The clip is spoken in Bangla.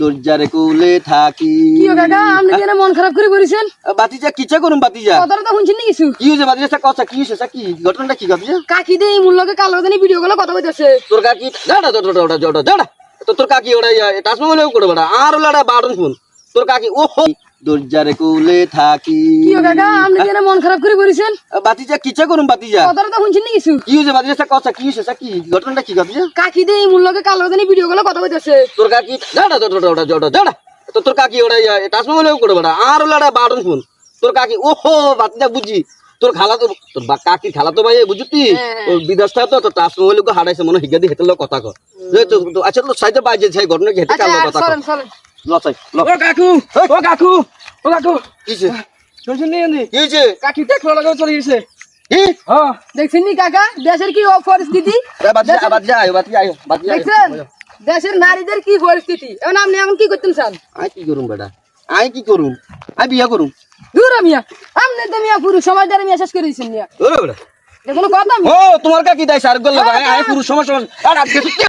দরজারে কোলে থাকি। কি কাকা আপনি কেন মন খারাপ করে বলিছেন? বাতিজা কিচা করুম বাতিজা? কথাটা তো শুনছেন না কিছু? কি হয়েছে বাতিজা? কথা কি হয়েছে সা কি? ঘটনাটা কি বাতিজা? কাকি দে এই লগে কালো জানি ভিডিও গুলো কথা কইতাছে। তোর কাকি দাঁড়া দাঁড়া দাঁড়া দাঁড়া তো তোর কাকি ওটা তাজমহলেও করে বড়া আর ওটা বারণ ফোন তোর কাকি ও দরজারে কুলে থাকি। কি কাকা আপনি কেন মন খারাপ করে বলেছেন? বাতিজা কিচ্ছা করুম বাতিজা? কথাটা তো শুনছেন না কিছু? কি হয়েছে বাতিজা? কথা কি হয়েছে? সা কি? ঘটনাটা কি বাতিজা? কাকি এই মূল্যকে কালো জানি ভিডিও গুলো কথা বলতেছে। তোর কাকি দাঁড়া ওটা ওটা ওটা দাঁড়া তো তোর কাকি ওটা তাজমহলেও করে বেড়া। আর ওটা বারণ ফোন তোর কাকি ও বাতিজা বুঝি। তোর খালা তো তোর বা কাকি খালা তো ভাই বুঝতি হ্যাঁ। তোর বিদেশটা তো তোর তাজমহলকে হারাইছে মনে হিগা দিয়ে হেতেল কথা কর তো- তো- আচ্ছা তো সাইডে বাজে ঘটনা কি? হেতে আচ্ছা কালো কথা কর চলেন ল ও কাকু ও কাকু। ও কাকু কিছে শুনছেন নি। এনে কিছে কাকি টেকলো লাগাও চলে গেছে। কি? হ্যাঁ দেখছেন নি কাকা? দেশের কি পরিস্থিতি আয় দেখছেন? দেশের নারীদের কি পরিস্থিতি? এখন আপনি এখন কি করতেন চান আই কি করুম বেটা? আই কি করুম? আই বিয়া করুম। দূর মিয়া আপনি তো মিয়া পুরুষ সমাজ দ্বারা মিয়া শেষ করে দিয়েছেন মিয়া। ওরে বেটা। কোনো কথা ও তোমার কাকি দেয় সার গল্লা পুরুষ সমাজ সমাজ। আর আজকে